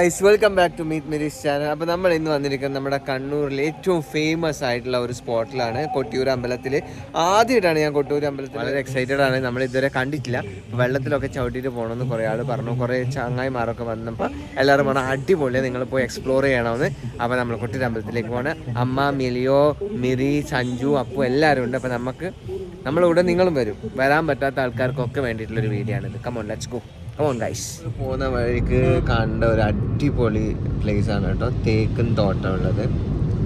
Guys welcome back to meet മിരീസ് channel അപ്പോൾ നമ്മൾ ഇന്ന് വന്നിരിക്കുന്നത് നമ്മുടെ കണ്ണൂരിലെ ഏറ്റവും ഫേമസ് ആയിട്ടുള്ള ഒരു സ്പോട്ടിലാണ് കൊട്ടിയൂർ അമ്പലത്തിൽ ആദ്യമായിട്ടാണ് ഞാൻ കൊട്ടിയൂർ അമ്പലത്തിൽ വളരെ എക്സൈറ്റഡ് ആണ്. നമ്മൾ ഇതുവരെ കണ്ടിട്ടില്ല. വെള്ളത്തിലൊക്കെ ചവിട്ടിയിട്ട് പോകണമെന്ന് കുറേ ആൾ പറഞ്ഞു. കുറേ ചങ്ങായിമാരൊക്കെ വന്നപ്പോൾ എല്ലാവരും പറഞ്ഞു അടിപൊളിയാണ് നിങ്ങൾ പോയി എക്സ്പ്ലോർ ചെയ്യണമെന്ന് അപ്പോൾ നമ്മൾ കൊട്ടിയൂർ അമ്പലത്തിലേക്ക് പോകണം അമ്മ മിലിയോ മിരി സഞ്ജു അപ്പു എല്ലാവരും ഉണ്ട്. അപ്പോൾ നമുക്ക് നമ്മളിവിടെ നിങ്ങളും വരും. വരാൻ പറ്റാത്ത ആൾക്കാർക്കൊക്കെ വേണ്ടിയിട്ടുള്ളൊരു വീഡിയോ ആണിത്. Come on let's go come on guys പോകുന്ന വഴിക്ക് കണ്ട ഒരു അടിപൊളി പ്ലേസ് ആണ് കേട്ടോ. തേക്കും തോട്ടം ഉള്ളത്.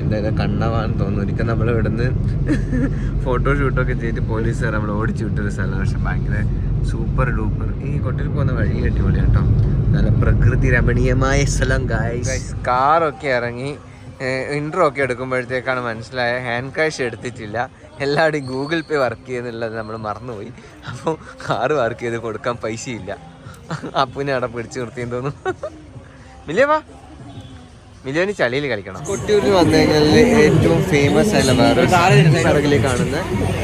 എന്തായാലും കണ്ണവാന്ന് തോന്നുന്നു. ഒരിക്കൽ നമ്മൾ ഇവിടുന്ന് ഫോട്ടോ ഷൂട്ടൊക്കെ ചെയ്ത് പോലീസുകാർ നമ്മൾ ഓടിച്ചു വിട്ടൊരു സ്ഥലമാണ്. പക്ഷെ ഭയങ്കര സൂപ്പർ ഡൂപ്പർ ഈ കൊട്ടിൽ പോകുന്ന വഴി അടിപൊളി കേട്ടോ. നല്ല പ്രകൃതി രമണീയമായ സ്ഥലം ഗൈസ് കാറൊക്കെ ഇറങ്ങി ഇൻട്രോ ഒക്കെ എടുക്കുമ്പോഴത്തേക്കാണ് മനസ്സിലായ. ഹാൻഡ് ക്യാഷ് എടുത്തിട്ടില്ല. എല്ലാവരുടെയും ഗൂഗിൾ പേ വർക്ക് ചെയ്യുന്നുള്ളത് നമ്മൾ മറന്നുപോയി. അപ്പോൾ കാറ് വർക്ക് ചെയ്ത് കൊടുക്കാൻ പൈസയില്ല. അപ്പുവിനെ അവിടെ പിടിച്ചു നിർത്തിയെന്ന് തോന്നുന്നു. മില്ലിയ വാ. മില്ലിയോന് ചളിയിൽ കളിക്കണം. കൊട്ടിയൂരിൽ വന്നു കഴിഞ്ഞാൽ ഏറ്റവും ഫേമസ് ആയിട്ടുള്ള വേറെ കാണുന്ന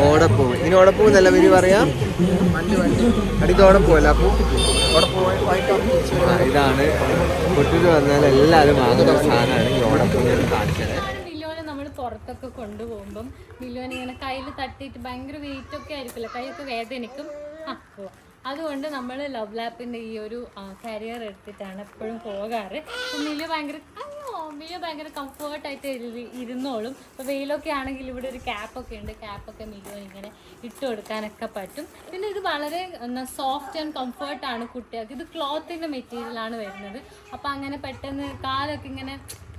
ഓടപ്പൂവ് ഇനി ഓടപ്പൂവ് എന്നല്ല പേര് പറയാം. അടുത്ത ഓടപ്പൂവല്ല അപ്പൂ. ഇതാണ്. കൊട്ടിയൂർ വന്നാൽ എല്ലാവരും വാങ്ങുന്ന സാധനമാണ് ഈ ഓടപ്പൂവ് കാണിച്ചത്. മില്യോനെ നമ്മൾ പുറത്തൊക്കെ കൊണ്ടുപോകുമ്പം മില്ലോനിങ്ങനെ ഇങ്ങനെ കയ്യിൽ തട്ടിയിട്ട് ഭയങ്കര വെയിറ്റ് ഒക്കെ ആയിരിക്കില്ല കൈയൊക്കെ വേദനിക്കും. ആ പോവാം. അതുകൊണ്ട് നമ്മൾ ലവ് ലാപ്പിന്റെ ഈ ഒരു കരിയർ എടുത്തിട്ടാണ് എപ്പോഴും പോകാറ്. മില്യോ ഭയങ്കര മില്ല ഭയങ്കര കംഫേർട്ടായിട്ട് ഇരുന്നോളും. അപ്പോൾ വെയിലൊക്കെ ആണെങ്കിൽ ഇവിടെ ഒരു ക്യാപ്പൊക്കെ ഉണ്ട്. ക്യാപ്പൊക്കെ മില്യോ ഇങ്ങനെ ഇട്ട് കൊടുക്കാനൊക്കെ പറ്റും. പിന്നെ ഇത് വളരെ സോഫ്റ്റ് ആൻഡ് കംഫേർട്ടാണ് കുട്ടികൾക്ക്. ഇത് ക്ലോത്തിന്റെ മെറ്റീരിയലാണ് വരുന്നത്. അപ്പോൾ അങ്ങനെ പെട്ടെന്ന് കാലൊക്കെ ഇങ്ങനെ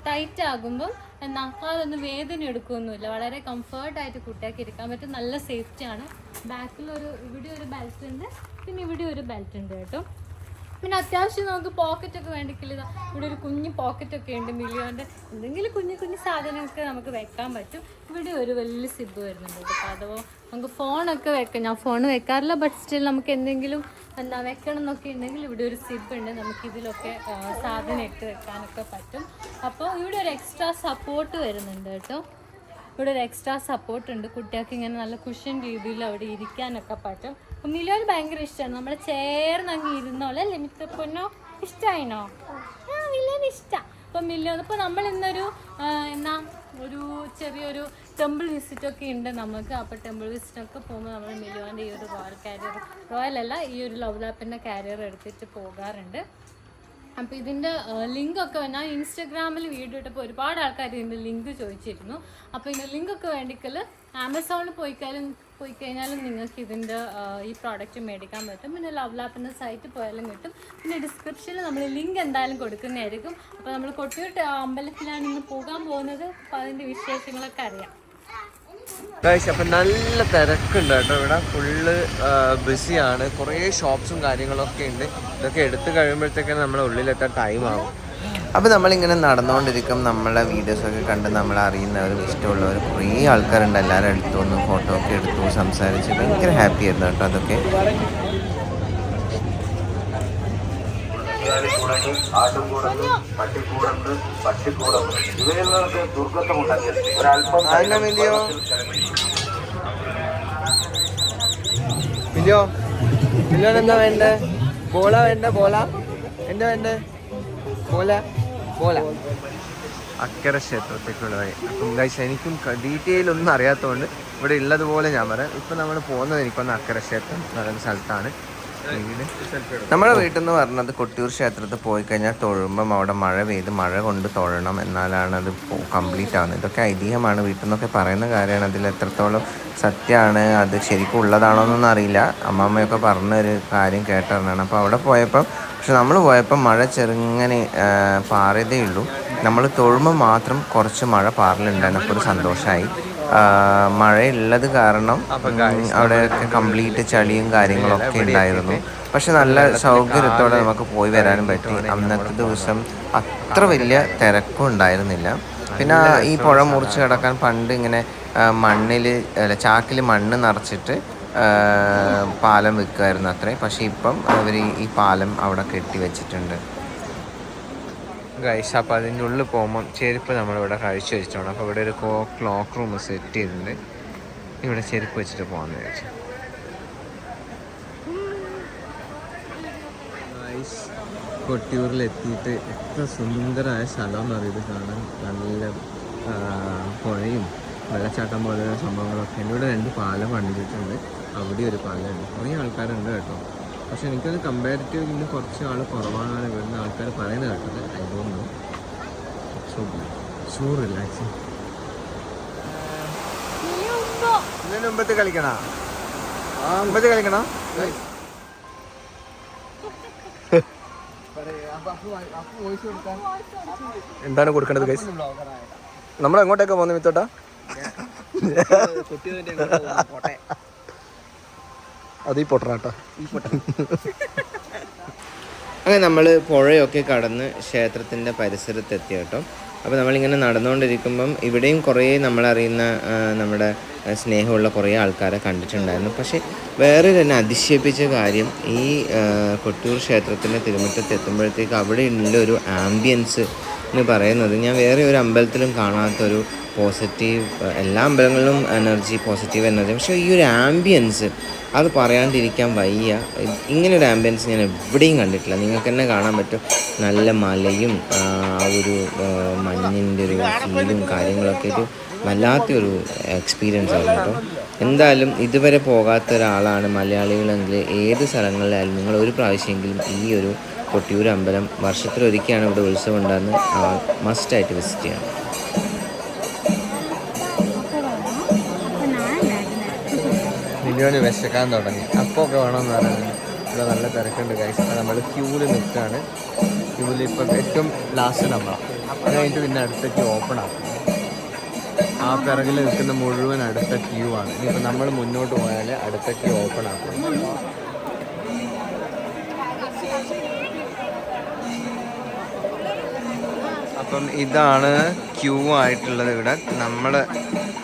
ടൈറ്റ് ആകുമ്പം എന്നാ കാലൊന്നും വേദന എടുക്കുകയൊന്നുമില്ല വളരെ കംഫർട്ടായിട്ട് കുട്ടിയാക്കി ഇരിക്കാൻ പറ്റും. നല്ല സേഫ്റ്റിയാണ് ബാക്കിലൊരു ഇവിടെ ഒരു ബെൽറ്റ് ഉണ്ട്. പിന്നെ ഇവിടെ ഒരു ബെൽറ്റ് ഉണ്ട് കേട്ടോ. പിന്നെ അത്യാവശ്യം നമുക്ക് പോക്കറ്റ് ഒക്കെ വേണ്ടിക്കില്ല ഇവിടെ ഒരു കുഞ്ഞു പോക്കറ്റ് ഒക്കെ ഉണ്ട് മില്ലിയോന്റെ എന്തെങ്കിലും കുഞ്ഞു കുഞ്ഞു സാധനങ്ങളൊക്കെ നമുക്ക് വെക്കാൻ പറ്റും. ഇവിടെ ഒരു വലിയ സിബ് വരുന്നുണ്ട് അപ്പോൾ അതോ നമുക്ക് ഫോണൊക്കെ വെക്കാം. ഞാൻ ഫോൺ വെക്കാറില്ല ബട്ട് സ്റ്റിൽ നമുക്ക് എന്തെങ്കിലും എന്താ വെക്കണം എന്നൊക്കെ ഉണ്ടെങ്കിൽ ഇവിടെ ഒരു സിബ് ഉണ്ട്. നമുക്ക് ഇതിലൊക്കെ സാധനം ഇട്ട് വെക്കാനൊക്കെ പറ്റും. അപ്പോൾ ഇവിടെ ഒരു എക്സ്ട്രാ സപ്പോർട്ട് വരുന്നുണ്ട് കേട്ടോ. ഇവിടെ ഒരു എക്സ്ട്രാ സപ്പോർട്ട് ഉണ്ട്. കുട്ടികൾക്ക് ഇങ്ങനെ നല്ല കുഷൻ രീതിയിൽ അവിടെ ഇരിക്കാനൊക്കെ പറ്റും. മിലോന് ഭയങ്കര ഇഷ്ടമാണ് നമ്മൾ ചേർന്ന് അങ്ങ് ഇരുന്നോളെ മിത്ര പൊന്നോ? ഇഷ്ടമായിനോ ആ മില്ലോന് ഇഷ്ടമാണ് അപ്പം മില്ലോ ഇപ്പോൾ നമ്മൾ ഇന്നൊരു എന്നാ ഒരു ചെറിയൊരു ടെമ്പിൾ വിസിറ്റ് ഒക്കെ ഉണ്ട് നമുക്ക്. അപ്പോൾ ടെമ്പിൾ വിസിറ്റ് ഒക്കെ പോകുമ്പോൾ നമ്മൾ മില്ലോന്റെ ഈ ഒരു റോയൽ കാരിയർ റോയൽ അല്ല ഈ ഒരു ലവ് ലാപ്പിന്റെ കാരിയർ എടുത്തിട്ട് പോകാറുണ്ട്. അപ്പോൾ ഇതിന്റെ ലിങ്കൊക്കെ ഞാൻ ഇൻസ്റ്റഗ്രാമിൽ വീഡിയോ ഇട്ടപ്പോൾ ഒരുപാട് ആൾക്കാർ ഇതിന്റെ ലിങ്ക് ചോദിച്ചിരുന്നു. അപ്പോൾ ഇതിന്റെ ലിങ്കൊക്കെ വേണ്ടിക്കൽ ആമസോണിൽ പോയി കഴിഞ്ഞാലും പോയി കഴിഞ്ഞാലും നിങ്ങൾക്ക് ഇതിന്റെ ഈ പ്രോഡക്റ്റ് മേടിക്കാൻ പറ്റും. പിന്നെ ലവ് ലാപ്പിന്റെ സൈറ്റ് പോയാലും കിട്ടും. പിന്നെ ഡിസ്ക്രിപ്ഷനിൽ നമ്മൾ ലിങ്ക് എന്തായാലും കൊടുക്കുന്നതായിരിക്കും. അപ്പോൾ നമ്മൾ കൊട്ടിയൂർ അമ്പലത്തിലാണ് ഇന്ന് പോകാൻ പോകുന്നത്. അപ്പോൾ അതിന്റെ വിശേഷങ്ങളൊക്കെ അറിയാം. അപ്പം നല്ല തിരക്കുണ്ട് കേട്ടോ ഇവിടെ. ഫുള്ള് ബിസിയാണ് കുറേ ഷോപ്സും കാര്യങ്ങളൊക്കെ ഉണ്ട്. ഇതൊക്കെ എടുത്തു കഴിയുമ്പോഴത്തേക്കാണ് നമ്മളെ ഉള്ളിലെത്താൻ ടൈം ആവും. അപ്പോൾ നമ്മളിങ്ങനെ നടന്നുകൊണ്ടിരിക്കും. നമ്മളെ വീഡിയോസൊക്കെ കണ്ട് നമ്മളെ അറിയുന്നവരും ഇഷ്ടമുള്ളവരും കുറേ ആൾക്കാരുണ്ട്. എല്ലാവരും എടുത്തു വന്നു ഫോട്ടോ ഒക്കെ എടുത്തു സംസാരിച്ച് ഭയങ്കര ഹാപ്പി ആയിരുന്നു കേട്ടോ അതൊക്കെ. എന്താ വേണ്ടേ? ബോള വേണ്ട? ബോള? എന്താ വേണ്ടേ? ബോള? അക്കര ക്ഷേത്രത്തേക്കുള്ള വഴി. അപ്പം ഗൈസ് എനിക്കും ഡീറ്റെയിൽ ഒന്നും അറിയാത്തതുകൊണ്ട് ഇവിടെ ഉള്ളതുപോലെ ഞാൻ പറയാം. ഇപ്പം നമ്മൾ പോകുന്നത് എനിക്കൊന്ന് അക്കര ക്ഷേത്രം എന്ന് പറയുന്ന സ്ഥലത്താണ്. നമ്മുടെ വീട്ടിൽ നിന്ന് പറഞ്ഞത് കൊട്ടിയൂർ ക്ഷേത്രത്തിൽ പോയി കഴിഞ്ഞാൽ തൊഴുമ്പം അവിടെ മഴ പെയ്ത് മഴ കൊണ്ട് തൊഴണം എന്നാലാണ് അത് കംപ്ലീറ്റ് ആവുന്നത്. ഇതൊക്കെ ഐതിഹ്യമാണ്. വീട്ടിൽ നിന്നൊക്കെ പറയുന്ന കാര്യമാണ്. അതിൽ എത്രത്തോളം സത്യമാണ് അത് ശരിക്കും ഉള്ളതാണോ എന്നൊന്നും അറിയില്ല. അമ്മമ്മയൊക്കെ പറഞ്ഞൊരു കാര്യം കേട്ടറിഞ്ഞാണ്. അപ്പോൾ അവിടെ പോയപ്പം പക്ഷെ നമ്മൾ പോയപ്പോൾ മഴ ചെറുങ്ങനെ പാറിയതേ ഉള്ളൂ. നമ്മൾ തൊഴുമ്പോൾ മാത്രം കുറച്ച് മഴ പാറലുണ്ടായിരുന്നു. അപ്പോൾ ഒരു സന്തോഷമായി മഴയുള്ളത് കാരണം അവിടെ കംപ്ലീറ്റ് ചളിയും കാര്യങ്ങളൊക്കെ ഉണ്ടായിരുന്നു. പക്ഷെ നല്ല സൗകര്യത്തോടെ നമുക്ക് പോയി വരാനും പറ്റി. അന്നത്തെ ദിവസം അത്ര വലിയ തിരക്കും ഉണ്ടായിരുന്നില്ല. പിന്നെ ഈ പുഴ മുറിച്ച് കിടക്കാൻ പണ്ട് ഇങ്ങനെ മണ്ണിൽ അല്ല ചാക്കിൽ മണ്ണ് നിറച്ചിട്ട് പാലം വിൽക്കുമായിരുന്നു അത്രേ. പക്ഷേ ഇപ്പം അവർ ഈ പാലം അവിടെ കെട്ടി വെച്ചിട്ടുണ്ട്. ഗൈസ് അപ്പോൾ അതിന്റെ ഉള്ളിൽ പോകുമ്പം ചെരുപ്പ് നമ്മളിവിടെ കഴിച്ചു വെച്ചിട്ടുണ്ട്. അപ്പോൾ ഇവിടെ ഒരു കോ ക്ലോക്ക് റൂം സെറ്റ് ചെയ്തിട്ടുണ്ട്. ഇവിടെ ചെരുപ്പ് വെച്ചിട്ട് പോകാമെന്ന് വിചാരിച്ചു. കൊട്ടിയൂരിൽ എത്തിയിട്ട് എത്ര സുന്ദരമായ സ്ഥലം എന്ന് പറയുന്നത് കാണാൻ. നല്ല പുഴയും വെള്ളച്ചാട്ടം പോലെയുള്ള സംഭവങ്ങളൊക്കെ എന്റെ ഇവിടെ രണ്ട് പാലം പണിതിട്ടുണ്ട്. അവിടെ ഒരു പാലമുണ്ട്. കുറേ ആൾക്കാരുണ്ട് കേട്ടോ. പക്ഷെ എനിക്കത് കമ്പാരിറ്റീവ് ഇന്ന് കുറച്ച് ആൾ കുറവാണെന്നാണ് ഇവിടുന്ന് ആൾക്കാർ പറയുന്നത് കേട്ടത്. I don't know so so relaxing ഇതിന് മുമ്പത്ത് കളിക്കണ? മുമ്പത്ത് കളിക്കണ? എന്താണ് കൊടുക്കേണ്ടത് ഗൈസ് നമ്മൾ എങ്ങോട്ടേക്ക് പോകുന്നത് മിത്തോട്ടാ? അത് ഈ പൊട്ടനാട്ടാ അങ്ങനെ നമ്മൾ പുഴയൊക്കെ കടന്ന് ക്ഷേത്രത്തിന്റെ പരിസരത്തെത്തി കേട്ടോ. അപ്പോൾ നമ്മളിങ്ങനെ നടന്നുകൊണ്ടിരിക്കുമ്പം ഇവിടെയും കുറേ നമ്മളറിയുന്ന നമ്മുടെ സ്നേഹമുള്ള കുറേ ആൾക്കാരെ കണ്ടിട്ടുണ്ടായിരുന്നു. പക്ഷേ വേറെ തന്നെ അതിശയിപ്പിച്ച കാര്യം ഈ കൊട്ടൂർ ക്ഷേത്രത്തിന്റെ തിരുമുറ്റത്ത് എത്തുമ്പോഴത്തേക്ക് അവിടെ ഉള്ള ഒരു ആംബിയൻസ് എന്ന് പറയുന്നത് ഞാൻ വേറെ ഒരു അമ്പലത്തിലും കാണാത്തൊരു പോസിറ്റീവ് എല്ലാ അമ്പലങ്ങളിലും എനർജി പോസിറ്റീവ് എനർജി പക്ഷേ ഈ ഒരു ആംബിയൻസ് അത് പറയാണ്ടിരിക്കാൻ വയ്യ. ഇങ്ങനെ ഒരു ആംബിയൻസ് ഞാൻ എവിടെയും കണ്ടിട്ടില്ല. നിങ്ങൾക്ക് തന്നെ കാണാൻ പറ്റും. നല്ല മലയും ആ ഒരു മഞ്ഞിന്റെ ഒരു ഫീലും കാര്യങ്ങളൊക്കെ ഒരു വല്ലാത്തൊരു എക്സ്പീരിയൻസ് ആയിരുന്നു കേട്ടോ. എന്തായാലും ഇതുവരെ പോകാത്ത ഒരാളാണ് മലയാളികളെങ്കിൽ ഏത് സ്ഥലങ്ങളിലായാലും നിങ്ങൾ ഒരു പ്രാവശ്യമെങ്കിലും ഈ ഒരു കൊട്ടിയൂർ അമ്പലം വർഷത്തിലൊരിക്കലാണ് ഇവിടെ ഉത്സവം ഉണ്ടാകുന്നത്. മസ്റ്റായിട്ട് വിസിറ്റ് ചെയ്യണം. മില്യോന് വിശക്കാൻ തുടങ്ങി. അപ്പോൾ ഒക്കെ വേണമെന്ന് പറയുന്നത് ഇവിടെ നല്ല തിരക്കുണ്ട് അപ്പോൾ നമ്മൾ ക്യൂവിൽ നിൽക്കുകയാണ് ക്യൂവിൽ ഇപ്പം ഏറ്റവും ലാസ്റ്റ് നമ്മളാണ് അത് കഴിഞ്ഞിട്ട് പിന്നെ അടുത്തേക്ക് ഓപ്പൺ ആക്കും. ആ പിറകിൽ നിൽക്കുന്ന മുഴുവൻ അടുത്ത ക്യൂ ആണ്. ഇനിയിപ്പോൾ നമ്മൾ മുന്നോട്ട് പോയാൽ അടുത്ത ക്യൂ ഓപ്പൺ ആക്കും. അപ്പം ഇതാണ് ക്യൂ ആയിട്ടുള്ളത് ഇവിടെ. നമ്മൾ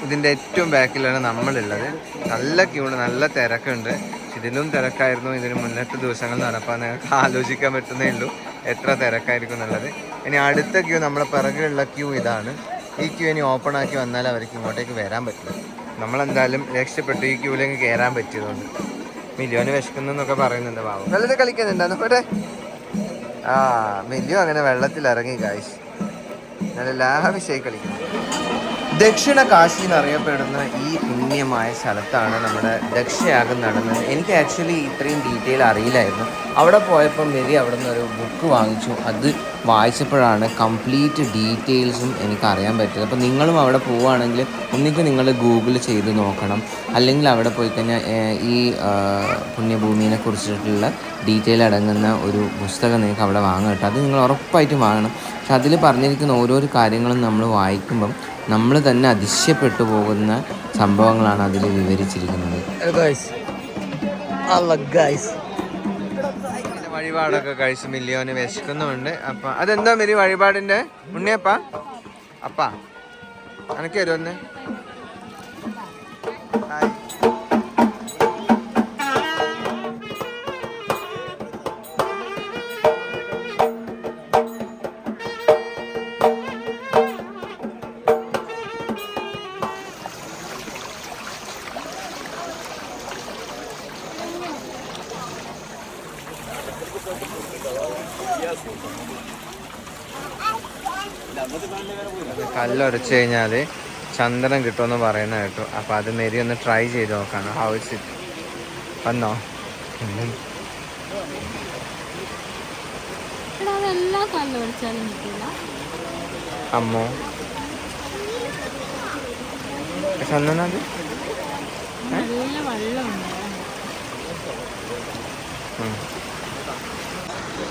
ഇതിന്റെ ഏറ്റവും ബാക്കിലാണ് നമ്മളുള്ളത്. നല്ല ക്യൂ ഉണ്ട് നല്ല തിരക്കുണ്ട്. ഇതിലും തിരക്കായിരുന്നു ഇതിന് മുന്നത്തെ ദിവസങ്ങൾ നടപ്പാൻ നിങ്ങൾക്ക് ആലോചിക്കാൻ പറ്റുന്നേ ഉള്ളൂ. എത്ര തിരക്കായിരിക്കും എന്നുള്ളത്. ഇനി അടുത്ത ക്യൂ നമ്മളെ പിറകിലുള്ള ക്യൂ ഇതാണ്. ഈ ക്യൂ ഇനി ഓപ്പൺ ആക്കി വന്നാൽ അവർക്ക് ഇങ്ങോട്ടേക്ക് വരാൻ പറ്റില്ല. നമ്മളെന്തായാലും രക്ഷപ്പെട്ടു ഈ ക്യൂവിലേക്ക് കയറാൻ പറ്റിയതുകൊണ്ട്. മില്യോന് എന്നൊക്കെ പറയുന്നുണ്ട് പാവം. വെള്ളത്തിൽ കളിക്കുന്നുണ്ടോ. ആ മില്യോ അങ്ങനെ വെള്ളത്തിൽ ഇറങ്ങി കാശ് നല്ല ലാവിശായി കളിക്കുന്നത് ദക്ഷിണ കാശി എന്നറിയപ്പെടുന്ന ഈ പുണ്യമായ സ്ഥലത്താണ് നമ്മുടെ ദക്ഷയാഗം നടന്നത്. എനിക്ക് ആക്ച്വലി ഇത്രയും ഡീറ്റെയിൽ അറിയില്ലായിരുന്നു. അവിടെ പോയപ്പോൾ മെരി അവിടെ നിന്ന് ഒരു ബുക്ക് വാങ്ങിച്ചു. അത് വായിച്ചപ്പോഴാണ് കംപ്ലീറ്റ് ഡീറ്റെയിൽസും എനിക്ക് അറിയാൻ പറ്റിയത്. അപ്പോൾ നിങ്ങളും അവിടെ പോവുകയാണെങ്കിൽ ഒന്നിക്ക് നിങ്ങൾ ഗൂഗിൾ ചെയ്ത് നോക്കണം. അല്ലെങ്കിൽ അവിടെ പോയി കഴിഞ്ഞാൽ ഈ പുണ്യഭൂമിനെ കുറിച്ചിട്ടുള്ള ഡീറ്റെയിൽ അടങ്ങുന്ന ഒരു പുസ്തകം നിങ്ങൾക്ക് അവിടെ വാങ്ങാം കേട്ടോ. അത് നിങ്ങൾ ഉറപ്പായിട്ടും വാങ്ങണം. പക്ഷെ അതിൽ പറഞ്ഞിരിക്കുന്ന ഓരോരോ കാര്യങ്ങളും നമ്മൾ വായിക്കുമ്പം നമ്മൾ തന്നെ അതിശയപ്പെട്ടു പോകുന്ന സംഭവങ്ങളാണ് അതിൽ വിവരിച്ചിരിക്കുന്നത്. വഴിപാടൊക്കെ കഴിച്ച് മില്യോന് വിശക്കുന്നുണ്ട് അപ്പൊ അതെന്താ മിരി വഴിപാടിന്റെ? ഉണ്ണിയപ്പ? അപ്പ. അനക്ക് വരുമെന്ന് കല്ലൊരച്ച് കഴിഞ്ഞാൽ ചന്ദനം കിട്ടുമെന്ന് പറയുന്ന കേട്ടു. അപ്പം അത് മെരി ഒന്ന് ട്രൈ ചെയ്ത് നോക്കാണ്. ഹൗസ് ഇറ്റ് വന്നോ? അമ്മോ? ചന്ദന അത്? നല്ല വെള്ളമുണ്ട്.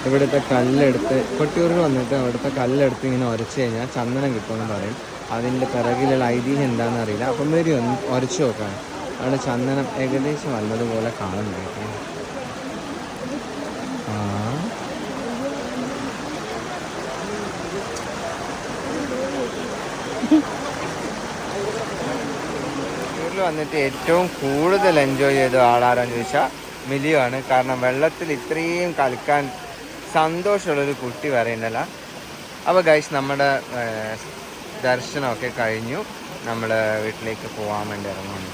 ഇവിടുത്തെ കല്ലെടുത്ത് കൊട്ടിയൂരിൽ വന്നിട്ട് അവിടുത്തെ കല്ലെടുത്ത് ഇങ്ങനെ ഉരച്ച് കഴിഞ്ഞാൽ ചന്ദനം കിട്ടുമെന്ന് പറയും. അതിന്റെ പിറകിലുള്ള ഐതിഹ്യം എന്താണെന്ന് അറിയില്ല അപ്പം വരി ഒന്ന് ഉരച്ചു നോക്കാം അവിടെ ചന്ദനം ഏകദേശം വന്നതുപോലെ കാണുന്നുണ്ട് ആ. വന്നിട്ട് ഏറ്റവും കൂടുതൽ എൻജോയ് ചെയ്ത ആളാരാന്ന് ചോദിച്ചാൽ മിലിയോ ആണ് കാരണം വെള്ളത്തിൽ ഇത്രയും കളിക്കാൻ സന്തോഷമുള്ളൊരു കുട്ടി പറയുന്നില്ല. അപ്പോൾ ഗൈസ് നമ്മുടെ ദർശനമൊക്കെ കഴിഞ്ഞു. നമ്മൾ വീട്ടിലേക്ക് പോകാൻ വേണ്ടി ഇറങ്ങുന്നു.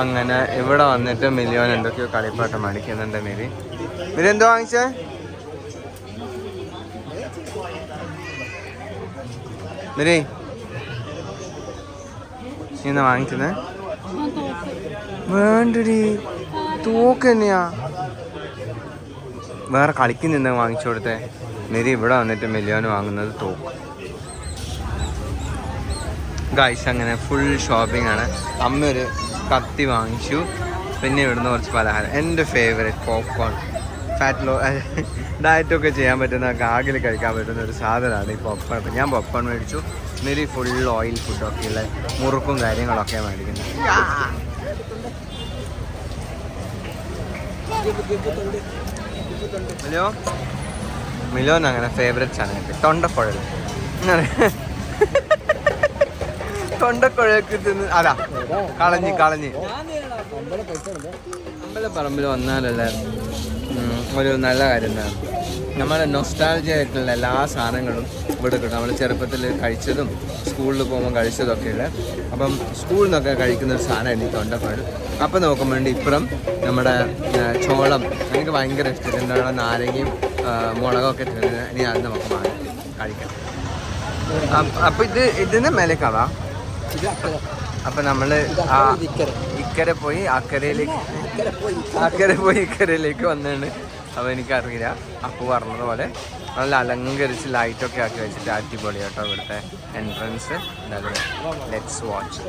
അങ്ങനെ ഇവിടെ വന്നിട്ട് മിലിയോൻ എന്തൊക്കെയോ കളിപ്പാട്ടം അടിക്കുന്നുണ്ട് മിലി. എന്തോ വാങ്ങിച്ചേ? മിരി ഇന്ന് എന്നാ വാങ്ങിക്കുന്നേ വേണ്ടടി. തോക്ക് വേറെ കളിക്കുന്നിന്ന് വാങ്ങിച്ചു കൊടുത്തേ. മെരി ഇവിടെ വന്നിട്ട് മില്യോന് വാങ്ങുന്നത് തോക്ക്. ഗൈസ് അങ്ങനെ ഫുൾ ഷോപ്പിംഗ് ആണ്. അമ്മ ഒരു കത്തി വാങ്ങിച്ചു. പിന്നെ ഇവിടുന്ന് കുറച്ച് പലഹാരം. എന്റെ ഫേവറേറ്റ് പോപ്കോൺ ഫാറ്റ് ലോ ഡയറ്റൊക്കെ ചെയ്യാൻ പറ്റുന്ന ആകിൽ കഴിക്കാൻ പറ്റുന്ന ഒരു സാധനമാണ് ഈ പോപ്കോൺ അപ്പം ഞാൻ പോപ്കോൺ മേടിച്ചു. മെരി ഫുൾ ഓയിൽ ഫുഡൊക്കെ ഉള്ള മുറുക്കും കാര്യങ്ങളൊക്കെ മേടിക്കുന്നത്. ഹലോ? മിലോൻ അങ്ങനെ ഫേവറേറ്റ് ആണ് എനിക്ക് തൊണ്ടക്കുഴൽ. തൊണ്ടക്കുഴക്ക് തിന്ന് അതാ. കളഞ്ഞ് കളഞ്ഞ്. അമ്പലപ്പറമ്പിൽ വന്നാലല്ലേ? ഉം, ഒരു നല്ല കാര്യം തന്നെ. നമ്മുടെ നൊസ്റ്റാൾജി ആയിട്ടുള്ള എല്ലാ സാധനങ്ങളും ഇവിടെ കിട്ടും. നമ്മൾ ചെറുപ്പത്തിൽ കഴിച്ചതും സ്കൂളിൽ പോകുമ്പോൾ കഴിച്ചതും ഒക്കെ ഉള്ളത് അപ്പം സ്കൂളിൽ നിന്നൊക്കെ കഴിക്കുന്ന ഒരു സാധനമായിരുന്നു ഈ തൊണ്ടപ്പാട് അപ്പം നോക്കുമ്പോൾ ഇപ്പുറം നമ്മുടെ ചോളം. എനിക്ക് ഭയങ്കര ഇഷ്ടം. എന്താണ്? നാരങ്ങയും മുളകൊക്കെ ഇട്ടിട്ട് ഇനി അത് നമുക്ക് വാങ്ങി കഴിക്കാം. അപ്പം അപ്പൊ ഇത് ഇതിന് മേലേക്കാവാ അപ്പൊ നമ്മൾ ഇക്കരെ പോയി അക്കരയിലേക്ക് അക്കരെ പോയി ഇക്കരയിലേക്ക് വന്നാണ് അപ്പൊ എനിക്കറിയില്ല. അപ്പു പറഞ്ഞത് പോലെ നല്ല അലങ്കരിച്ച് ലൈറ്റൊക്കെ ആക്കി വെച്ചിട്ട് അടിപൊളി കേട്ടോ ഇവിടുത്തെ എൻട്രൻസ് ലെറ്റ്സ് വാച്ച്